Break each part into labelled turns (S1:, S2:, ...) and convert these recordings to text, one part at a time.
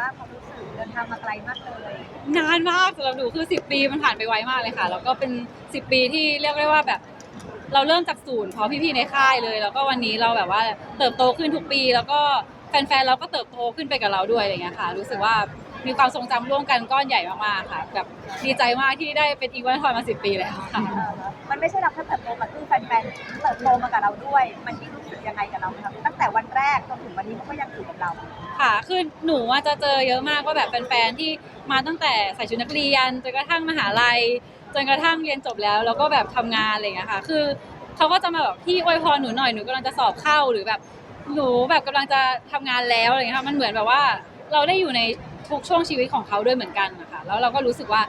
S1: บ้างความรู้สึกเดินทางมาไกลมากเลย
S2: นานมากสำหรับหนูคือ 10 ปีมันผ่านไปไวมากเลยค่ะแล้วก็เป็น 10 ปีที่เรียกได้ว่าแบบ เราเริ่มจากศูนย์เพราะพี่ๆในค่ายเลย แล้วก็วันนี้เราแบบว่าเติบโตขึ้นทุกปี แล้วก็แฟนๆเราก็เติบโตขึ้นไปกับเราด้วยอะไรเงี้ยค่ะ รู้สึกว่ามีความทรงจำร่วมกันก้อนใหญ่มากๆค่ะแบบดีใจมากที่ได้เป็นอีกวันทอยมา 10 ปีแล้วค่ะ
S1: เออมันไม่ใช่เราแค่เติบโตกับคือแฟนๆเติบโตมากับเราด้วย มันที่รู้สึกยังไงกับเราครับ วันนี้เขาก็ยังอยู่กับเรา
S2: ค่ะ คือหนูว่าจะเจอเยอะมากว่าแบบแฟนๆที่มาตั้งแต่ใส่ชุดนักเรียนจนกระทั่งมหาลัยจนกระทั่งเรียนจบแล้ว แล้วก็แบบทำงานอะไรอย่างเงี้ยค่ะ คือเขาก็จะมาแบบพี่อวยพรหนูหน่อยหนูกำลังจะสอบเข้าหรือแบบหนูแบบกำลังจะทำงานแล้วอะไรอย่างเงี้ยค่ะมันเหมือนแบบว่าเราได้อยู่ในทุกช่วงชีวิตของเขาด้วยเหมือนกันนะคะแล้วเราก็รู้สึกว่า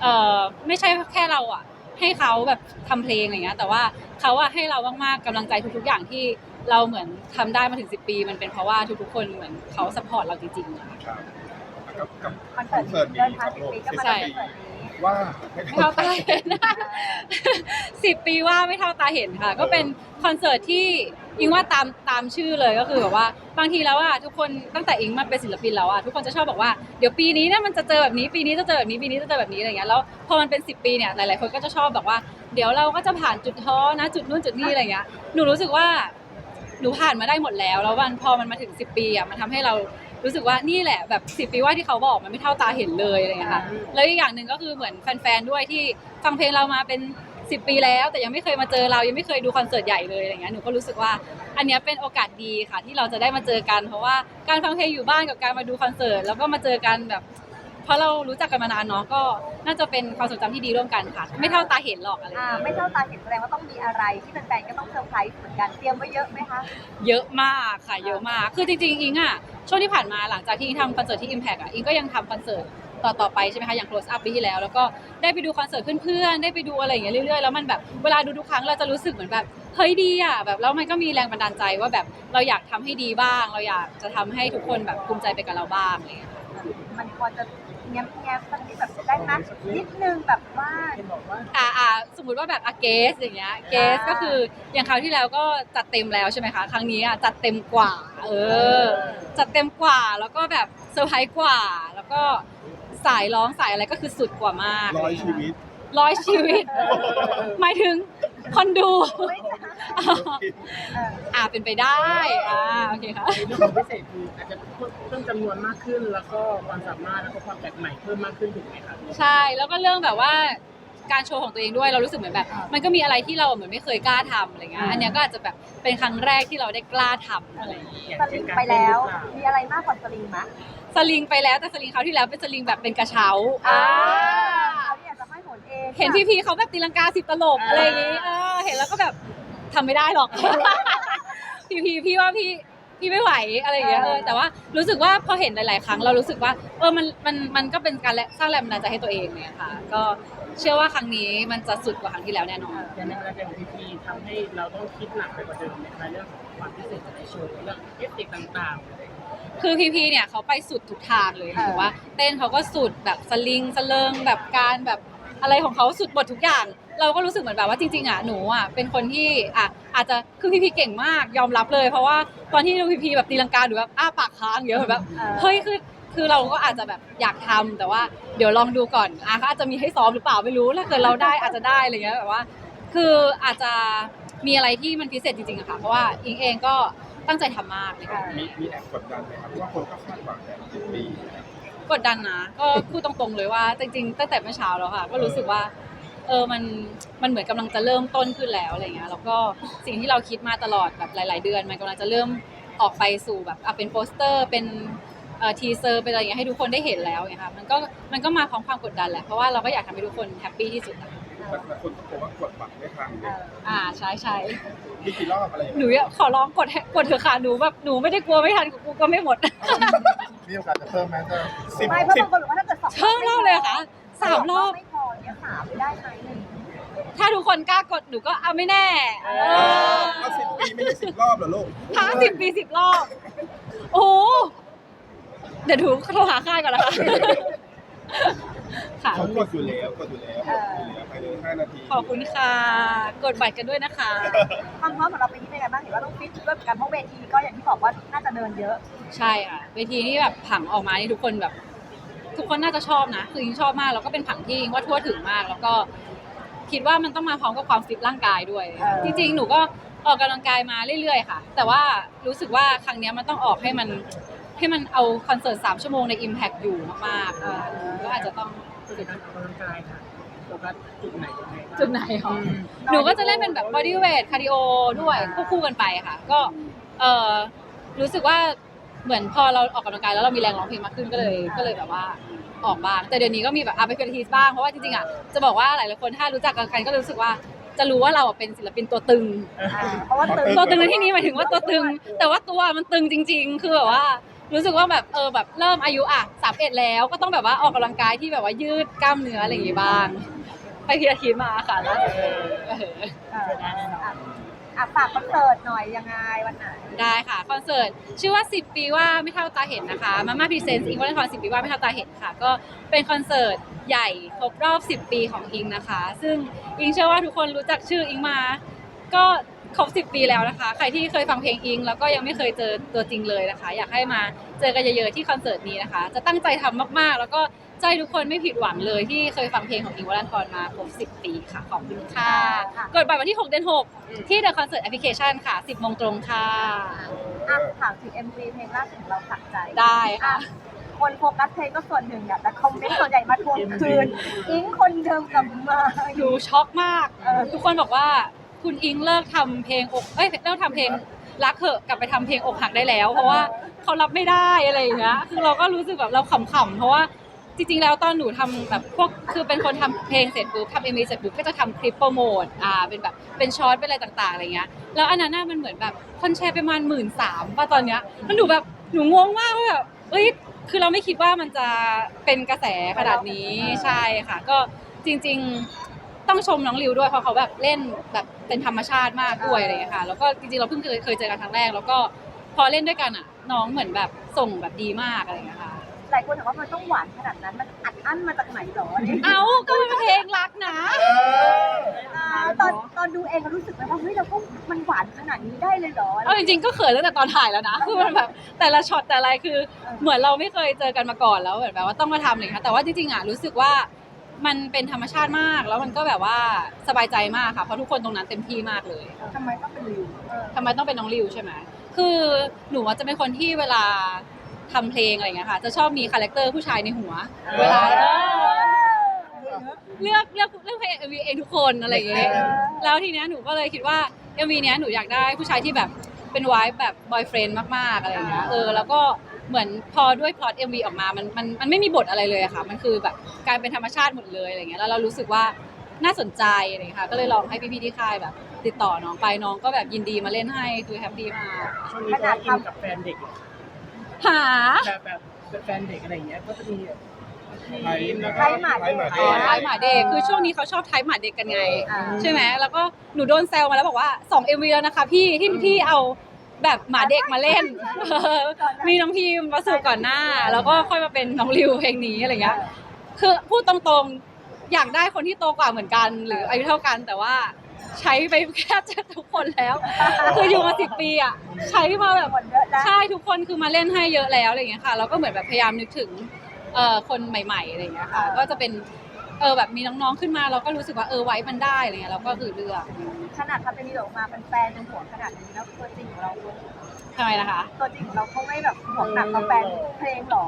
S2: เออไม่ใช่แค่เราอะให้เขาแบบทำเพลงอะไรเงี้ยแต่ว่าเขาอะให้เรามากๆกำลังใจทุกๆอย่างที่ เราเหมือนทำได้มาถึง 10 ปี มันเป็นเพราะว่าทุกๆคนเหมือนเขาสปอร์ตเราจริงๆอะ
S3: ครับกับกับ
S1: คอนเสิร์ต
S3: คอนเสิร์ตนี้
S1: เดินทางสิบปีก็มา
S2: ใช่
S1: เดินคอนเสิร์ตนี้
S3: ว่าไม่
S2: ไม่เท่าตาเห็นสิบปีว่าไม่เท่าตาเห็นค่ะ ก็เป็นคอนเสิร์ตที่อิงว่าตามตามชื่อเลยก็คือแบบว่าบางทีแล้วอะทุกคนตั้งแต่อิงมาเป็นศิลปินแล้วอะทุกคนจะชอบบอกว่าเดี๋ยวปีนี้เนี่ยมันจะเจอแบบนี้ปีนี้จะเจอแบบนี้ปีนี้จะเจอแบบนี้อะไรเงี้ยแล้วพอมันเป็น 10 ปีเนี่ยหลายๆคนก็จะชอบแบบว่า เดี๋ยวเราก็จะผ่านจุดท้อนะจุดนู่นจุดนี่อะไรเงี้ยหนูรู้สึกว่า หนูผ่านมาได้หมดแล้ว แล้ววันพอมันมาถึง 10 ปีอะมันทำให้เรารู้สึกว่านี่แหละแบบ10 ปีว่าที่เขาบอกมันไม่เท่าตาเห็นเลยอะไรอย่างเงี้ยค่ะแล้วอีกอย่างหนึ่งก็คือเหมือนแฟนๆด้วยที่ฟังเพลงเรามาเป็น 10 ปีแล้ว แต่ยังไม่เคยมาเจอเรายังไม่เคยดูคอนเสิร์ตใหญ่เลยอะไรเงี้ยหนูก็รู้สึกว่าอันเนี้ยเป็นโอกาสดีค่ะที่เราจะได้มาเจอกัน เพราะว่าการฟังเพลงอยู่บ้านกับการมาดูคอนเสิร์ตแล้วก็มาเจอกันแบบ เพราะเรารู้จักกันมานานเนาะก็น่าจะเป็นความทรงจำที่ดีร่วมกันค่ะ ไม่เท่าตาเห็นหรอกอะไร
S1: อ่า
S2: เงี้ย
S1: ไม่เท่าตาเห็นแสดงว่าต้องมีอะไรที่แฟนๆก็ต้องเซอร์ไพรส์เหมือนกันเตรียมไว้เยอะไหมคะ
S2: เยอะมากค่ะเยอะมาก คือจริงๆ อิงอะช่วงที่ผ่านมาหลังจากที่อิงทำคอนเสิร์ตที่ Impact อะอิงก็ยังทำคอนเสิร์ตต่อต่อไปใช่ไหมคะอย่าง close up ปีที่แล้ว แล้วก็ได้ไปดูคอนเสิร์ตเพื่อนๆได้ไปดูอะไรอย่างเงี้ยเรื่อยๆแล้วมันแบบเวลาดูทุกครั้งเราจะรู้สึกเหมือนแบบเฮ้ยดีอะแบบแล้วมันก็มีแรงบันดาลใจว่าแบบเราอยากทำให้ดีบ้าง เราอยากจะทำให้ทุกคนแบบภูมิใจไปกับเราบ้างอะไรอย่างเงี้ย
S1: มันพอจะ แง้มแง้มสักนิดแบบได้ไหมนิดนึงแบบว่า
S2: อ่าอ่าสมมติว่าแบบอเกสอย่างเงี้ยเกสก็คืออย่างคราวที่แล้วก็จัดเต็มแล้วใช่ไหมคะ ครั้งนี้อะจัดเต็มกว่า เออ จัดเต็มกว่าแล้วก็แบบเซอร์ไพรส์กว่า แล้วก็สายร้องสายอะไรก็คือสุดกว่ามาก
S3: ร้อยชีวิต
S2: ร้อยชีวิตหมายถึง คนดู
S1: ไม่ใช่เออ
S2: อ่าเป็นไปได้อ่าโอเคค่ะ
S4: ในเรื่องของพิเศษคืออาจจะเพิ่มจำนวนมากขึ้น แล้วก็ความสามารถแล้วก็ความแปลกใหม่เพิ่มมากขึ้นถูกไหมครับ
S2: ใช่แล้วก็เรื่องแบบว่าการโชว์ของตัวเองด้วยเรารู้สึกเหมือนแบบ มันก็มีอะไรที่เราเหมือนไม่เคยกล้าทำอะไรเงี้ยอันเนี้ยก็อาจจะแบบเป็นครั้งแรกที่เราได้กล้าทำอะไรอย่างเงี้ย
S4: อย่าง
S1: ส
S4: เช่
S1: ลิ
S4: น
S1: ง
S4: การ
S1: ไป
S4: เต้น
S1: แล้ว
S4: หรือเปล่า
S1: มีอะไรมากกว่าสลิงมะ
S2: สลิงไปแล้วแต่สลิงคราวที่แล้วเป็นสลิงแบบเป็นกระเช้า
S1: อ่า
S2: อ่า
S1: เขาเนี่ยจะให้หนเอง
S2: เห็นพี่พีเขาแบบตีลังกาสิบตลบอะไรอย่างงี้เออ เห็นแล้วก็แบบทำไม่ได้หรอก พี่พีพี่ว่าพี่พี่ไม่ไหวอะไรอย่างเงี้ยเออแต่ว่ารู้สึกว่าพอเห็นหลาย ๆ ครั้งเรารู้สึกว่าเออมันมันมันก็เป็นการสร้างแรงบันดาลใจให้ตัวเองเนี่ยค่ะ ก็เชื่อว่าครั้งนี้มันจะสุดกว่าครั้งที่แล้วแน่นอน
S4: อย่างในรายการของพีพีทำให้เราต้องคิดหนักไปกว่าเดิมในเรื่องของความพิเศษในโชว์เรื่องเอฟเฟกต์ต่าง
S2: คือพีพีเนี่ยเขาไปสุดทุกทางเลยถือว่า เต้นเขาก็สุดแบบสลิงสเลิงแบบการแบบอะไรของเขาสุดหมดทุกอย่าง เราก็รู้สึกเหมือนแบบว่าจริงๆอะหนูอะเป็นคนที่อะอาจจะคือพีพีเก่งมากยอมรับเลย เพราะว่าตอนที่ดูพีพีแบบตีลังกาหรือแบบอ้าปากค้างเยอะแบบ
S1: เออ
S2: เฮ้ยคือคือเราก็อาจจะแบบอยากทำแต่ว่าเดี๋ยวลองดูก่อนอะเขาอาจจะมีให้ซ้อมหรือเปล่าไม่รู้ถ้าเกิดเราได้อาจจะได้อะไรเงี้ยแบบว่า คืออาจจะมีอะไรที่มันพิเศษจริงๆอะค่ะเพราะว่าอิงเองก็ตั้งใจทำมากเลยค่ะ
S3: มีมีแอบกดดันไหมครับเพราะว่าคนก็คาดหวังแบบสิบปี
S2: กดดันนะก็พูดตรงๆเลยว่าจริงๆ ตั้งแต่เมื่อเช้าแล้วค่ะ ก็รู้สึกว่า เออมันมันเหมือนกำลังจะเริ่มต้นขึ้นแล้วอะไรเงี้ยแล้วก็สิ่งที่เราคิดมาตลอดแบบหลาย ๆ เดือน มันกำลังจะเริ่มออกไปสู่แบบอะเป็นโปสเตอร์เป็นเอ่อทีเซอร์เป็นอะไรอย่างเงี้ยให้ทุกคนได้เห็นแล้วไงค่ะมันก็มันก็มาพร้อมความกดดันแหละเพราะว่าเราก็อยากทำให้ทุกคนแฮปปี้ที่สุดอะ
S3: แต่แต่คนก็บอกว่ากดบัตรไม่ทัน
S1: เอ
S3: เนี่ย
S1: อ
S2: อ่าใช่ใช่
S3: มีกี่รอบอะไรอย่าง
S2: หนู
S3: เงี้ย
S2: อยากขอร้องกดให้กดเถอะค่ะหนูแบบหนูไม่ได้กลัวไม่ทันกูก็ไม่หมด
S3: มีโอกาสจะเพิ่มไหมจะสิบ
S1: ไม่เพราะ
S3: สิบบา
S1: งคนบอกว่าถ้าเกิดสอง
S2: เพิ่มรอบเลยเหรอคะสามรอบ
S1: ไม่ พอเนี่ยสามได้ไหม
S2: ถ้าทุกคนกล้ากดหนูก็เอาไม่แน่เออ
S3: เอาสิบปีไม่ใช่สิบรอบเหรอลูก
S2: ห้าสิบปีสิบรอบ โอ้โหเดี๋ยวถูโทรหาค่ายก่อนนะคะค่ะ
S3: เขากดอยู่แล้วกดอยู่แล้วกดอยู่แล้วภายในห้านาที
S2: ขอบคุณค่ะ กดบัตรกันด้วยนะคะ
S1: ความพร้อมของเราเป็นยังไงบ้างเห็นว่าต้องฟิตด้วยเหมือนกันเพราะเวทีก็อย่างที่บอกว่าน่าจะเดินเยอะ
S2: ใช่ค่ะเวทีที่แบบผังออกมานี่ทุกคนแบบ ทุกคนน่าจะชอบนะ คือยิงชอบมากแล้วก็เป็นผังที่ยิงว่าทั่วถึงมาก แล้วก็คิดว่ามันต้องมาพร้อมกับความฟิตร่างกายด้วย
S1: เออ
S2: จริงๆ หนูก็ออกกำลังกายมาเรื่อยๆ ค่ะ แต่ว่ารู้สึกว่าครั้งเนี้ยมันต้องออกให้มันให้มันเอาคอนเสิร์ตสามชั่วโมงใน Impact อยู่มากๆเออก็อาจจะต้อง
S4: ปกติการออกกำลังกายค่ะโฟกัสจุดไหนยังไงบ้าง
S2: จุดไหนคะหนูก็จะเล่นเป็นแบบ body weight cardio ด้วยควบคู่กันไปค่ะ ก็เออรู้สึกว่า เหมือนพอเราออกกำลังกายแล้วเรามีแรงร้องเพลงมากขึ้นก็เลยก็เลยแบบว่าออกบ้าง แต่เดี๋ยวนี้ก็มีแบบอาไปพิธีบ้างเพราะว่าจริงๆอะจะบอกว่าหลายๆคนถ้ารู้จักกันก็รู้สึกว่าจะรู้ว่าเราอะเป็นศิลปินตัวตึง
S1: อ่าเพราะว่าตื่น
S2: ตัวตึงในที่นี้หมายถึงว่าตัวตึง แต่ว่าตัวมันตึงจริง ๆ คือแบบว่า รู้สึกว่าแบบเออแบบเริ่มอายุอะสามเอ็ดแล้วก็ต้องแบบว่าออกกำลังกายที่แบบว่ายืดกล้ามเนื้ออะไรอย่างงี้บ้าง ไปพีอาทิตย์มาค่ะล่าสุดเออ
S1: เอออะ อะฝากคอนเสิร์ตหน่อยยังไงวันไหน
S2: ได้ค่ะคอนเสิร์ตชื่อว่า 10 ปีว่าไม่เท่าตาเห็นนะคะมาม่าพรีเซนต์อิงวัลคอน10 ปีว่าไม่เท่าตาเห็นค่ะ ก็เป็นคอนเสิร์ตใหญ่ครบรอบ 10 ปีของอิงนะคะ ซึ่งอิงเชื่อว่าทุกคนรู้จักชื่ออิงมา ก็ ครบ 10 ปีแล้วนะคะ ใครที่เคยฟังเพลงอิง แล้วก็ยังไม่เคยเจอตัวจริงเลยนะคะ อยากให้มาเจอกันเยอะๆที่คอนเสิร์ตนี้นะคะ จะตั้งใจทำมากๆ แล้วก็ใจทุกคนไม่ผิดหวังเลยที่เคยฟังเพลงของอิงวัลครมาครบ 10 ปีค่ะ ขอบคุณค่ะ
S1: ค่ะ
S2: กดบัตรวันที่ 6 เดือน 6 ที่ The Concert Application ค่ะ 10โมงตรงค่ะ
S1: อะถามถึง MV เพลงล่าสุดของเราสักใจ
S2: ได้ค่ะ
S1: อ่คนโฟกัสเพลงก็ส่วนหนึ่งอะแต่คอมเมนต์ส่วนใหญ่มาทวงคืน อิงคนเดิมกลับมา
S2: หนูช็อกมาก
S1: เออ
S2: ทุกคนบอกว่า คุณอิงเลิกทำเพลงอกเอ้ยเลิกทำเพลงรักเถอะกลับไปทำเพลงอกหักได้แล้ว เพราะว่าเขารับไม่ได้อะไรอย่างเงี้ยคือเราก็รู้สึกแบบเราขำๆเพราะว่าจริงๆแล้วตอนหนูทำแบบพวกคือเป็นคนทำเพลงเสร็จปุ๊บทำเอ็มวีเสร็จปุ๊บก็จะทำคลิปโปรโมทอ่าเป็นแบบเป็นช็อตเป็นอะไรต่างๆอะไรเงี้ยแล้วอันนั้นน่ะมันเหมือนแบบคนแชร์ไปประมาณหมื่นสามป่ะตอนเนี้ยแล้วหนูแบบหนูงงมากว่าแบบเอ้ยคือเราไม่คิดว่ามันจะเป็นกระแสขนาดนี้ใช่ค่ะ ก็จริง ๆ ต้องชมน้องริวด้วยเพราะเขาแบบเล่นแบบเป็นธรรมชาติมากด้วยอะไรอย่างเงี้ยค่ะ แล้วก็จริงๆเราเพิ่งเคยเคยเจอกันครั้งแรก แล้วก็พอเล่นด้วยกันอะ น้องเหมือนแบบส่งแบบดีมากอะไรอย่างเงี้ยค่ะ
S1: หลายคนถามว่ามันต้องหวานขนาดนั้น มันอัดอั้นมาจากไหนหรอเนี่ย
S2: เอ้าก็เป็นเพลงรักนะ
S1: อ่าตอนตอนดูเองก็รู้สึกไหมว่าเฮ้ยเราก็มันหวานขนาดนี้ได้เลยเหรอ
S2: เอาจริงๆก็เขินตั้งแต่ตอนถ่ายแล้วนะ คือมันแบบแต่ละช็อตแต่ละอะไรคือ เหมือนเราไม่เคยเจอกันมาก่อนแล้วเหมือนแบบว่าต้องมาทำอะไรอย่างเลยค่ะแต่ว่าจริงๆอะรู้สึกว่า มันเป็นธรรมชาติมาก แล้วมันก็แบบว่าสบายใจมากค่ะเพราะทุกคนตรงนั้นเต็มที่มากเลย
S1: ทำไมต้องเป็นริวเออ
S2: ทำไมต้องเป็นน้องริวใช่ไหมคือหนูอะจะเป็นคนที่เวลาทำเพลงอะไรอย่างเงี้ยค่ะจะชอบมีคาแรคเตอร์ผู้ชายในหัว เวลา เลือกเลือกเลือกเพลงเอ็มวีเองทุกคนอะไรอย่างเงี้ย แล้วทีเนี้ยหนูก็เลยคิดว่า MV เนี้ยหนูอยากได้ผู้ชายที่แบบเป็นวายแบบบอยเฟรนด์มากๆอะไรอย่างเงี้ย เออแล้วก็ เหมือนพอด้วยพล็อต MV ออกมามันมันมันไม่มีบทอะไรเลยอะค่ะ มันคือแบบกลารเป็นธรรมชาติหมดเลยอะไรเงี้ยแล้วเรารู้สึกว่าน่าสนใจอะไรอย่างเงี้ยค่ะก็เลยลองให้พี่ๆที่ค่ายแบบ ติดต่อน้องไปน้องก็แบบยินดีมาเล่นให้คือแฮปปี้มาก
S4: ช่วงนี้ก็อินกับแฟนเด็ก
S2: หา
S4: แบบแบบเป็นแฟนเด็กอะไรอย่างเงี้ยก็จะมี
S3: ไทย
S4: แล้ว
S1: ไท
S4: ก็
S1: ยหมาเด็ก
S2: อ๋อไทยหมาเด็กคือช่วงนี้เขาชอบไทยหมาเด็กกันไง
S1: อ่า
S2: ใช่ไหมแล้วก็หนูโดนแซวมาแล้วบอกว่า2 MV แล้วนะคะพี่ที่พี่เอา แบบหมาเด็กมาเล่น มีน้องพิมมาสู่ก่อนหน้า แล้วก็ค่อยมาเป็นน้องริวเพลงนี้อะไรเงี้ย คือพูดตรงๆอยากได้คนที่โตกว่าเหมือนกัน หรืออายุเท่ากันแต่ว่าใช้ไปแค่จะทุกคนแล้ว คืออยู่มาสิบปีอะใช้มาแบบ
S1: คนเยอะแล้ว
S2: ใช่ทุกคนคือมาเล่นให้เยอะแล้วอะไรอย่างเงี้ยค่ะแล้วก็เหมือนแบบพยายามนึกถึงเอ่อคนใหม่ๆอะไรอย่างเงี้ยค่ะ ก็จะเป็น เออแบบมีน้องๆขึ้นมาเราก็รู้สึกว่าเออไว้มันได้อะไรเงี้ยเราก็คือเลือก
S1: ขนาดทำเป็นวีดีโอออกมาเป็นแฟนเป็นห่วงขนาดนี้แล้วตัวจริงของเรา
S2: ทำไมนะคะ
S1: ตัวจริงของเราเขาไม่แบบห่วงหนักกับแฟนเพลงหรอ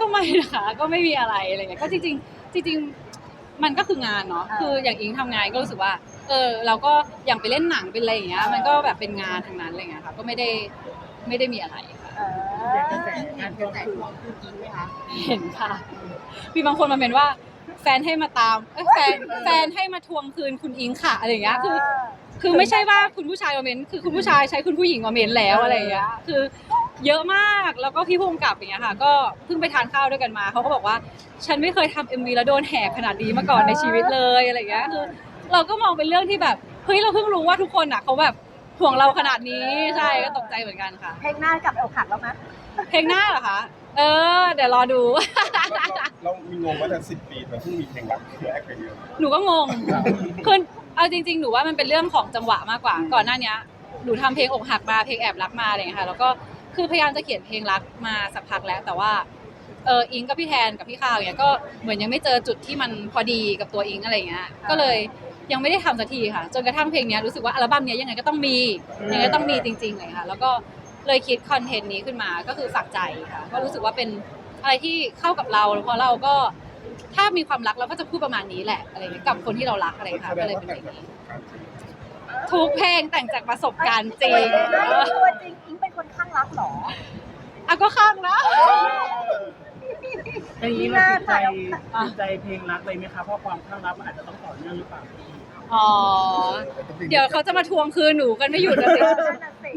S2: ก็ไม่นะคะก็ไม่มีอะไรอะไรเงี้ยก็จริงๆจริงๆมันก็คืองานเนาะ
S1: อ่า
S2: คืออย่างอิงทำงานก็รู้สึกว่า เออเราก็อย่างไปเล่นหนังเป็นอะไรอย่างเงี้ยมันก็แบบเป็นงานทั้งนั้นอะไรเงี้ยค่ะก็ไม่ได้ไม่ได้มีอะไรค่ะ
S1: เอ
S4: อยากจะ
S1: อ
S4: แต่งงานก็คือคือจริงไหมคะ
S2: เห็นค่ะมีบางคนมาเป็นว่า แฟนให้มาตามเอ้ยแฟนแฟนให้มาทวงคืนคุณอิงค่ะอะไรอย่างเงี้ยคือ คือไม่ใช่ว่าคุณผู้ชายมาเมนคือคุณผู้ชายใช้คุณผู้หญิงมาเมนแล้วอะไรอย่างเงี้ยคือ เยอะมากแล้วก็พี่ภูมิกับอย่างเงี้ยค่ะ ก็เพิ่งไปทานข้าวด้วยกันมาเขาก็บอกว่า ฉันไม่เคยทำเอ็มวีแล้วโดนแหกขนาดนี้มาก่อนในชีวิตเลยอะไรอย่างเงี้ยคือ เราก็มองเป็นเรื่องที่แบบเฮ้ยเราเพิ่งรู้ว่าทุกคนอะเขาแบบห่วงเราขนาดนี้ใช่ก็ตกใจเหมือนกันค่ะ
S1: เพลงหน้ากลับไปอกหักแล้วมั้ย
S2: เพลงหน้าเหรอคะ เออ เดี๋ยวรอดู
S3: เราเรามีงงว่าแต่สิบปีมันเพิ่งมีเพลงรักแรกไปเดียว
S2: หนูก็งงคือเอาจริง ๆ หนูว่ามันเป็นเรื่องของจังหวะมากกว่า ก่อนหน้าเนี้ยหนูทำเพลงอกหักมาเพลงแอบรักมาอะไรอย่างเงี้ยค่ะ แล้วก็คือพยายามจะเขียนเพลงรักมาสักพักแล้ว แต่ว่าเอออิงกับพี่แทนกับพี่ข้าวเนี่ยก็เหมือนยังไม่เจอจุดที่มันพอดีกับตัวอิงอะไรอย่างเงี้ย ก็เลยยังไม่ได้ทำสักทีค่ะ จนกระทั่งเพลงเนี้ยรู้สึกว่าอัลบั้มเนี้ยยังไงก็ต้องมียังไงก็ต้องมีจริงๆเลยค่ะ แล้วก็ เลยคิดคอนเทนต์นี้ขึ้นมาก็คือฝากใจค่ะก็รู้สึกว่าเป็นอะไรที่เข้ากับเราเพราะเราก็ถ้ามีความรักเราก็จะพูดประมาณนี้แหละอะไรอย่างเงี้ยกับคนที่เรารักอะไรอย่างเงี้ยค่ะก็เลยเป็นเพลงนี้ทุกเพลงแต่งจากประสบการณ์จริง
S1: ตัวจริงอิงเป็นคนข้างรักเหรอ
S2: อะก็ข้างนะ
S4: อันนี้เราติดใจติดใจเพลงรักเลยไหมคะเพราะความข้างรักมันอาจจะต้องต่อเนื่องหรือเปล่า
S2: อ๋อ เดี๋ยวเขาจะมาทวงคืนหนูกันไม่หยุดนะสิ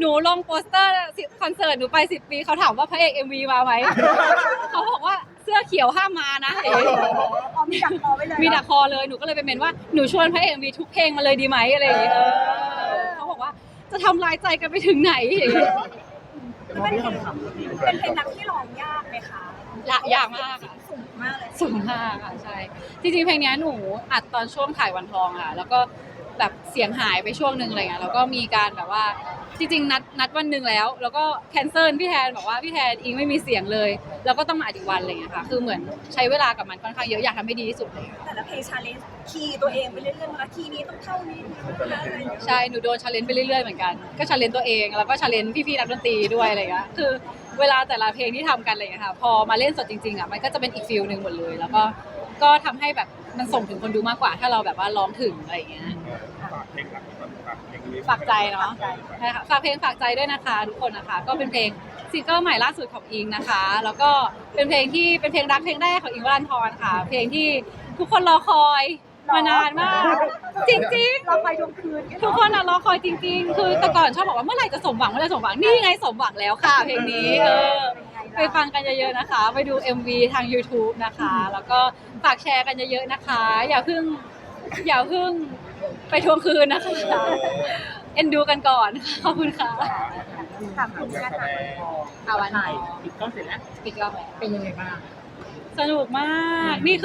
S2: หนูลงโปสเตอร์คอนเสิร์ตหนูไปสิบปีเขาถามว่าพระเอกเอ็มวีมาไหม เขาบอกว่าเสื้อเขียวห้ามมานะเอ๋
S1: อ๋อมีดักคอไว้เลย
S2: มีดักคอเลยหนูก็เลยไปเมนว่าหนูชวนพระเอกเอ็มวีทุกเพลงมาเลยดีไหมอะไรอย่างเงี้ยเออเขาบอกว่าจะทำลายใจกันไปถึงไหนอย่างเงี้ย
S4: แต่พอพี่คำถามแล้วพี่
S1: เป็นเพลงรักที่ร้องยากไหมคะ
S2: ละยากมากค่ะ
S1: สูง มากเลย
S2: สูงมากค่ะใช่จริงๆเพลงเนี้ยหนูอัดตอนช่วงถ่ายวันทองค่ะ แล้วก็แบบเสียงหายไปช่วงหนึ่งอะไรเงี้ยแล้วก็มีการแบบว่าจริงๆนัดนัดวันหนึ่งแล้ว แล้วก็แคนเซิลพี่แทนบอกว่าพี่แทนอิงไม่มีเสียงเลย แล้วก็ต้องมาอัดอีกวันอะไรเงี้ยค่ะคือเหมือนใช้เวลากับมันค่อนข้างเยอะอยากทำให้ดีที่สุดเลย
S1: แต่ละเพลงชาเลนจ์คีย์ตัวเองไปเรื่อยๆนะคีย์นี้ต้องเท่านี้นะอะไรอย่างเงี้ย
S2: ใช่หนูโดนชาเลนจ์ไปเรื่อยๆเหมือนกันก็ชาเลนจ์ตัวเองแล้วก็ชาเลนจ์พี่ๆนักดนตรีด้วยอะไรเงี้ยคือ เวลาแต่ละเพลงที่ทำกันอะไรเงี้ยค่ะ พอมาเล่นสดจริงๆอะมันก็จะเป็นอีกฟิลหนึ่งหมดเลย แล้วก็ก็ทำให้แบบมันส่งถึงคนดูมากกว่า ถ้าเราแบบว่าร้องถึงอะไรเงี้ย
S3: ฝากเพลงรักก่อนฝากเพลงนี้
S2: ฝากใจเนาะใช่ค่ะฝากเพลงฝากใจด้วยนะคะทุกคนนะคะ ก็เป็นเพลงซิงเกิลใหม่ล่าสุดของอิงนะคะ แล้วก็เป็นเพลงที่เป็นเพลงรักเพลงแรกของอิงวรันทรค่ะ เพลงที่ทุกคนรอคอย มานานมาก จริงๆ
S1: เราไปดวงคืน
S2: ทุกคนอะรอคอยจริง ๆ คือแต่ก่อนชอบบอกว่าเมื่อไหร่จะสมหวังเมื่อไหร่สมหวังนี่ไงสมหวังแล้วค่ะเพลงนี้เออไปฟังกันเยอะๆนะคะ ไปดู MV ทาง YouTube นะคะ แล้วก็ฝากแชร์กันเยอะๆนะคะ อย่าเพิ่งอย่าเพิ่งไปทวงคืนนะคะเอ็นดูกันก่อนขอบคุณค่ะ
S1: ถามคุณ
S3: งาน
S1: กัน
S3: แส
S1: ค่ะ
S3: ดง
S2: เอาวัน
S4: ถ่ายปิดกล้องเสร็จแล้ว
S2: ปิดรอบไหม
S4: เป็นยังไงบ้าง
S2: สนุกมากนี่คือ